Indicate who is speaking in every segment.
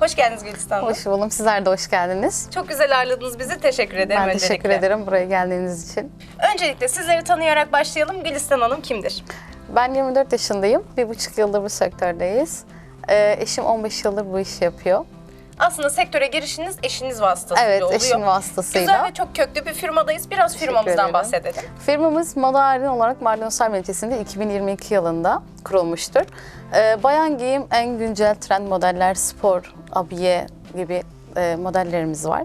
Speaker 1: Hoş geldiniz Gülistan Hanım.
Speaker 2: Hoş buldum. Sizler de hoş geldiniz.
Speaker 1: Çok güzel ağırladınız bizi. Teşekkür ederim
Speaker 2: Ben
Speaker 1: öncelikle.
Speaker 2: teşekkür ederim buraya geldiğiniz için.
Speaker 1: Öncelikle sizleri tanıyarak başlayalım. Gülistan Hanım kimdir?
Speaker 2: Ben 24 yaşındayım. Bir buçuk yıldır bu sektördeyiz. Ee, eşim 15 yıldır bu işi yapıyor.
Speaker 1: Aslında sektöre girişiniz eşiniz vasıtasıyla
Speaker 2: Evet,
Speaker 1: oluyor.
Speaker 2: eşim vasıtasıyla.
Speaker 1: Güzel ve çok köklü bir firmadayız. Biraz firmamızdan
Speaker 2: ederim.
Speaker 1: bahsedelim.
Speaker 2: Firmamız Moda Aydın olarak Mardin Merkezi'nde 2022 yılında kurulmuştur. Ee, bayan giyim en güncel trend modeller, spor, abiye gibi e, modellerimiz var.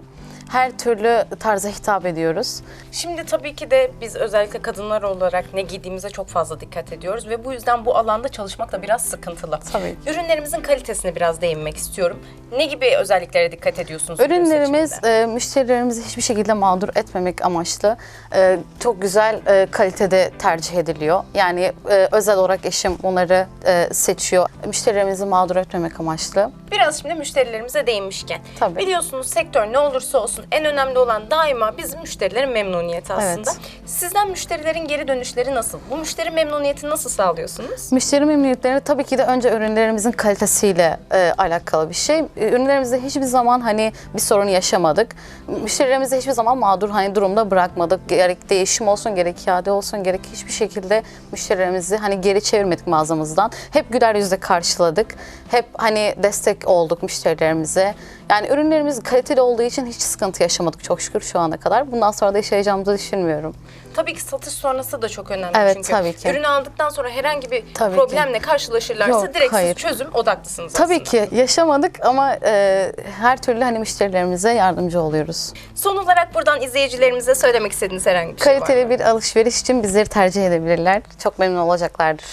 Speaker 2: Her türlü tarza hitap ediyoruz.
Speaker 1: Şimdi tabii ki de biz özellikle kadınlar olarak ne giydiğimize çok fazla dikkat ediyoruz ve bu yüzden bu alanda çalışmak da biraz sıkıntılı.
Speaker 2: Tabii.
Speaker 1: Ürünlerimizin kalitesine biraz değinmek istiyorum. Ne gibi özelliklere dikkat ediyorsunuz? ürün
Speaker 2: Ürünlerimiz e, müşterilerimizi hiçbir şekilde mağdur etmemek amaçlı e, çok güzel e, kalitede tercih ediliyor. Yani e, özel olarak eşim bunları e, seçiyor. Müşterilerimizi mağdur etmemek amaçlı.
Speaker 1: Biraz şimdi müşterilerimize değinmişken.
Speaker 2: Tabii.
Speaker 1: Biliyorsunuz sektör ne olursa olsun en önemli olan daima bizim müşterilerin memnuniyeti aslında.
Speaker 2: Evet.
Speaker 1: Sizden müşterilerin geri dönüşleri nasıl? Bu müşteri memnuniyetini nasıl sağlıyorsunuz?
Speaker 2: Müşteri memnuniyetleri tabii ki de önce ürünlerimizin kalitesiyle e, alakalı bir şey. E, Ürünlerimizde hiçbir zaman hani bir sorun yaşamadık. Müşterilerimizi hiçbir zaman mağdur hani durumda bırakmadık. Gerek değişim olsun, gerek iade olsun, gerek hiçbir şekilde müşterilerimizi hani geri çevirmedik mağazamızdan. Hep güler yüzle karşıladık. Hep hani destek olduk müşterilerimize. Yani ürünlerimiz kaliteli olduğu için hiç sıkıntı yaşamadık çok şükür şu ana kadar. Bundan sonra da yaşayacağımızı düşünmüyorum.
Speaker 1: Tabii ki satış sonrası da çok önemli
Speaker 2: Evet,
Speaker 1: çünkü.
Speaker 2: tabii ki.
Speaker 1: Ürünü aldıktan sonra herhangi bir
Speaker 2: Tabii
Speaker 1: problemle karşılaşırlarsa
Speaker 2: Yok,
Speaker 1: direkt
Speaker 2: hayır.
Speaker 1: siz çözüm odaklısınız
Speaker 2: Tabii
Speaker 1: aslında.
Speaker 2: ki yaşamadık ama e, her türlü hani müşterilerimize yardımcı oluyoruz.
Speaker 1: Son olarak buradan izleyicilerimize söylemek istediğiniz herhangi bir şey var mı?
Speaker 2: Kaliteli bir alışveriş için bizleri tercih edebilirler. Çok memnun olacaklardır.